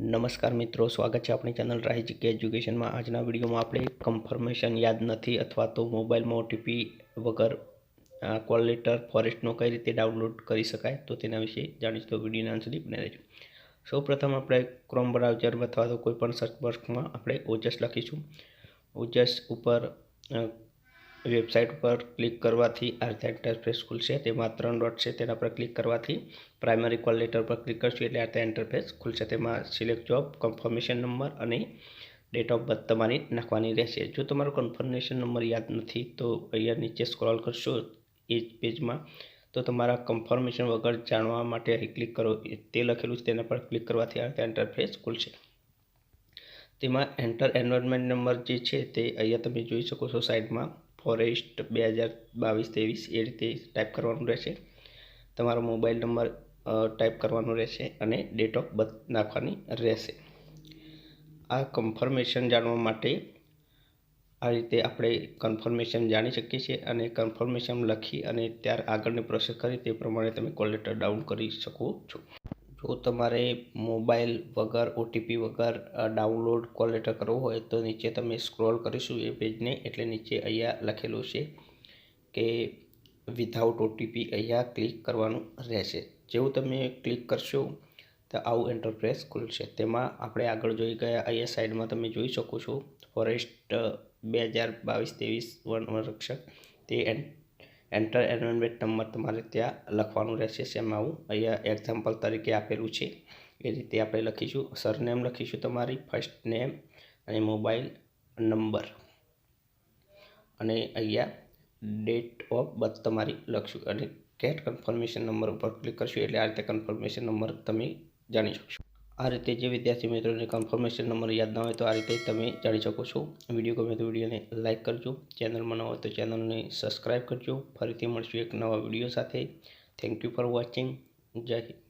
નમસ્કાર મિત્રો, સ્વાગત છે આપણી ચેનલ રાહી જીકે એજ્યુકેશનમાં. આજના વિડીયોમાં આપણે કન્ફર્મેશન યાદ નથી અથવા તો મોબાઈલમાં ઓટીપી વગર કોલ લેટર ફોરેસ્ટનો કઈ રીતે ડાઉનલોડ કરી શકાય તો તેના વિશે જાણીશું. તો વિડીયોના અંત સુધી બને રહેજો. સૌપ્રથમ આપણે ક્રોમ બ્રાઉઝર અથવા તો કોઈપણ સર્ચ બોક્સમાં આપણે ઓજસ લખીશું. ઓજસ ઉપર વેબસાઇટ ઉપર ક્લિક કરવાથી આર્થા ઇન્ટરફેસ ખુલશે. તેમાં ત્રણ ડોટ છે, તેના પર ક્લિક કરવાથી પ્રાઇમરી કોલ લેટર પર ક્લિક કરશું એટલે આર્થા ઇન્ટરફેસ ખુલશે. તેમાં સિલેક્ટ જોબ કન્ફર્મેશન નંબર અને ડેટ ઓફ બર્થ તમારી નાખવાની રહેશે. જો તમારો કન્ફર્મેશન નંબર યાદ નથી, તો અહીંયા નીચે સ્ક્રોલ કરશો એ જ પેજમાં તો તમારા કન્ફર્મેશન વગર જાણવા માટે અહીં ક્લિક કરો. તે લખેલું છે, તેના પર ક્લિક કરવાથી આર્થા ઇન્ટરફેસ ખુલશે. તેમાં એન્ટર એન્વાયરમેન્ટ નંબર જે છે, તે અહીંયા તમે જોઈ શકો છો સાઈડમાં. ફોરેસ્ટ બે હજાર બાવીસ ત્રેવીસ એ રીતે ટાઈપ કરવાનું રહેશે. તમારો મોબાઈલ નંબર ટાઈપ કરવાનો રહેશે અને ડેટ ઓફ બર્થ નાખવાની રહેશે. આ કન્ફર્મેશન જાણવા માટે આ રીતે આપણે કન્ફર્મેશન જાણી શકીએ છીએ અને કન્ફર્મેશન લખી અને ત્યાર આગળની પ્રોસેસ કરી તે પ્રમાણે તમે કોલ લેટર ડાઉન કરી શકો છો. જો તમારે મોબાઈલ વગર ઓટીપી વગર ડાઉનલોડ કોલ લેટર કરવો હોય તો નીચે તમે સ્ક્રોલ કરીશું એ પેજને, એટલે નીચે અહીંયા લખેલું છે કે વિધાઉટ ઓટીપી અહીંયા ક્લિક કરવાનું રહેશે. જેવું તમે ક્લિક કરશો તો આવું ઇન્ટરફેસ ખુલશે. તેમાં આપણે આગળ જોઈ ગયા, અહીંયા સાઈડમાં તમે જોઈ શકો છો, ફોરેસ્ટ બે હજાર બાવીસ, ત્રેવીસ વન રક્ષક, તે એન્ટર એનરોલમેન્ટ નંબર તમારે ત્યાં લખવાનું રહેશે. સેમ આવું અહીંયા એક્ઝામ્પલ તરીકે આપેલું છે. એ રીતે આપણે લખીશું. સરનેમ લખીશું તમારી. ફર્સ્ટ નેમ અને મોબાઈલ નંબર અને અહીંયા ડેટ ઓફ બર્થ તમારી લખશું. અને ગેટ કન્ફર્મેશન નંબર ઉપર ક્લિક કરશું. એટલે આ રીતે કન્ફર્મેશન નંબર તમે જાણી શકશો. આ રીતે જે વિદ્યાર્થી મિત્રોને કન્ફર્મેશન નંબર યાદ ના હોય તો આ રીતે તમે જાણી શકો છો. વીડિયો ગમે તો વિડીયોને લાઇક કરજો. ચેનલમાં ન હોય તો ચેનલને સબસ્ક્રાઈબ કરજો. ફરીથી મળશું એક નવા વીડિયો સાથે. થેન્ક યુ ફોર વોચિંગ જય હિન્દ.